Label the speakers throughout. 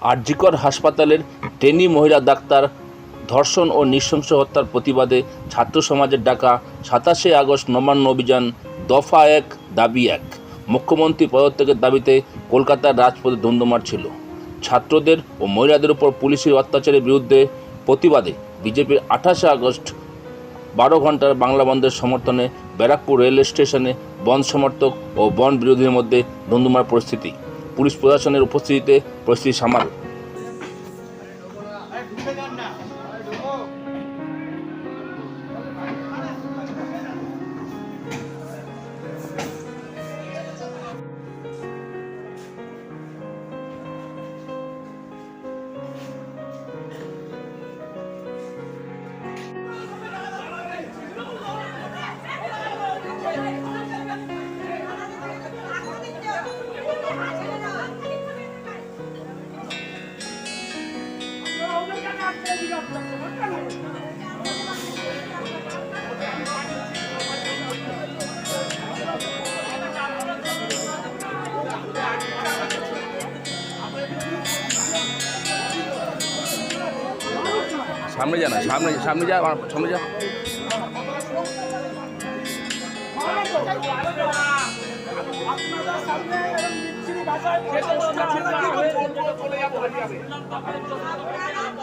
Speaker 1: আরজিকর হাসপাতালের ট্রেনি মহিলা ডাক্তার ধর্ষণ ও নৃশংস হত্যার প্রতিবাদে ছাত্র সমাজের ডাকা সাতাশে আগস্ট নবান্ন অভিযান দফা এক, দাবি এক। মুখ্যমন্ত্রী পদত্যাগের দাবিতে কলকাতার রাজপথে ধুন্ধুমার ছিল। ছাত্রদের ও মহিলাদের উপর পুলিশের অত্যাচারের বিরুদ্ধে প্রতিবাদে বিজেপির আঠাশে আগস্ট বারো ঘণ্টার বাংলা বন্ধের সমর্থনে ব্যারাকপুর রেল স্টেশনে বন সমর্থক ও বন বিরোধীদের মধ্যে ধুন্ধুমার পরিস্থিতি। পুলিশ প্রশাসনের উপস্থিতিতে পরিস্থিতি সামাল। সামনে যা না সামনে সামনে যা সামনে যা।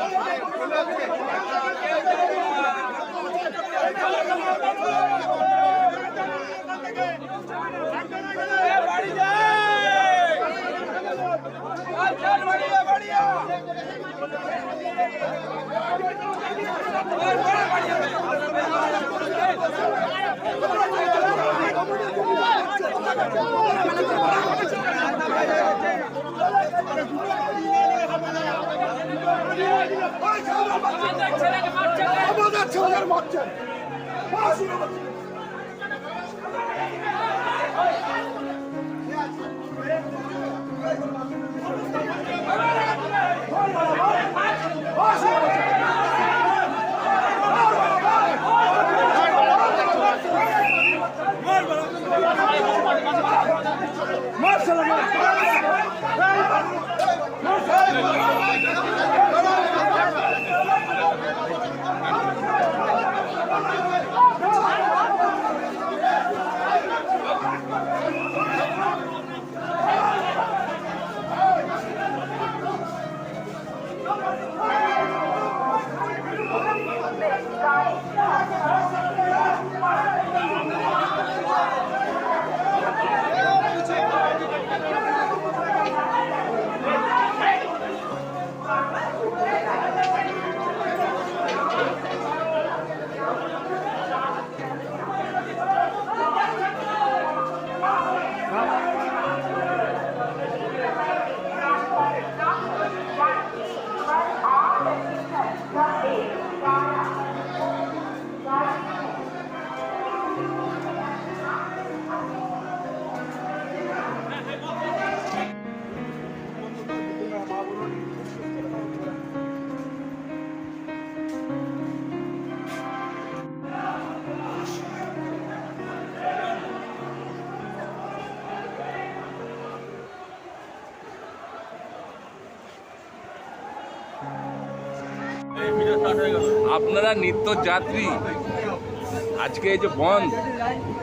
Speaker 2: Oh, আমাদের ছেলেদের মারছেন ফাঁসি হচ্ছে। ফাঁসি
Speaker 1: আপনারা নিত্য যাত্রী আজকে এই যে বন্ধ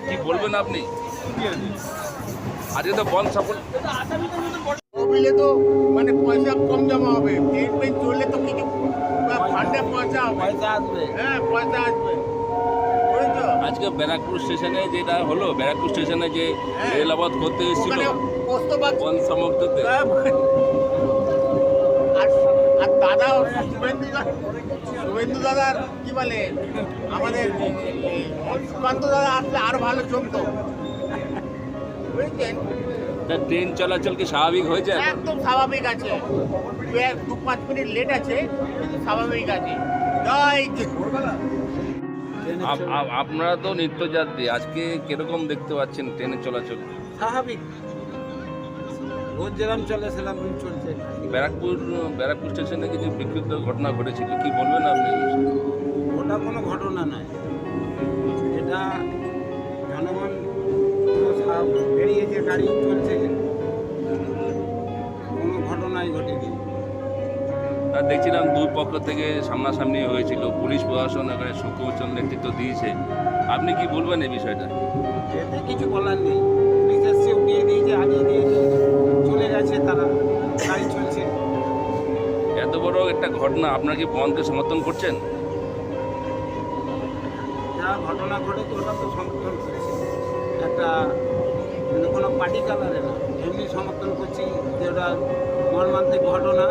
Speaker 1: কি বলবেন আপনি? আজকে তো বন্ধ সফল
Speaker 3: মিলে তো মানে পয়সা কম জমা হবে। ট্রেন পেন চললে তো কিছু ফান্ডে পয়সা
Speaker 4: আসবে।
Speaker 3: হ্যাঁ পয়সা আসবে। তো
Speaker 1: আজকে ব্যারাকপুর স্টেশনে যেটা হলো ব্যারাকপুর স্টেশনে যে রেল আবাদ করতে এসেছিল
Speaker 3: ওখানে পোস্ত
Speaker 1: বন সমর্থকদের
Speaker 3: হ্যাঁ, দাদা শুভেন্দু শুভেন্দু দাদার কি বলে? আমাদের সুকান্ত দাদা আসলে আরও ভালো চলতো। বুঝছেন?
Speaker 1: তা ট্রেন চলাচল কি স্বাভাবিক হয়েছে
Speaker 3: একদম স্বাভাবিক আছে। দু এক দু পাঁচ মিনিট লেট আছে কিন্তু স্বাভাবিক আছে। জয়
Speaker 1: আপনারা তো নিত্যযাত্রী আজকে কীরকম দেখতে পাচ্ছেন ট্রেনের চলাচল?
Speaker 4: স্বাভাবিক। রোজ যেরকম চলে সেরকম চলছে।
Speaker 1: ব্যারাকপুর ব্যারাকপুর স্টেশনে কিছু বিক্ষিপ্ত ঘটনা ঘটেছিল কি বলবেন আপনি?
Speaker 4: ওটা কোনো ঘটনা নয়। এটা জনগণ সব বেরিয়েছে গাড়ি চলছে কোনো ঘটনাই ঘটেনি।
Speaker 1: আর দেখছিলাম দুই পক্ষ থেকে সামনাসামনি হয়েছিল। পুলিশ প্রশাসন এখানে সুকুচল নেতৃত্ব দিয়েছে। আপনি কি বলবেন এই বিষয়টা?
Speaker 4: কিছু বলার নেই।
Speaker 1: ঘটনা আপনার কি বনকে সমর্থন করছেন?
Speaker 4: যা ঘটনা ঘটেছে, ওটা তো সমর্থন করেছি। একটা মানে কোনো পার্টি কালারে না। এমনি সমর্থন করছি যে ওটা মর্মান্তিক ঘটনা।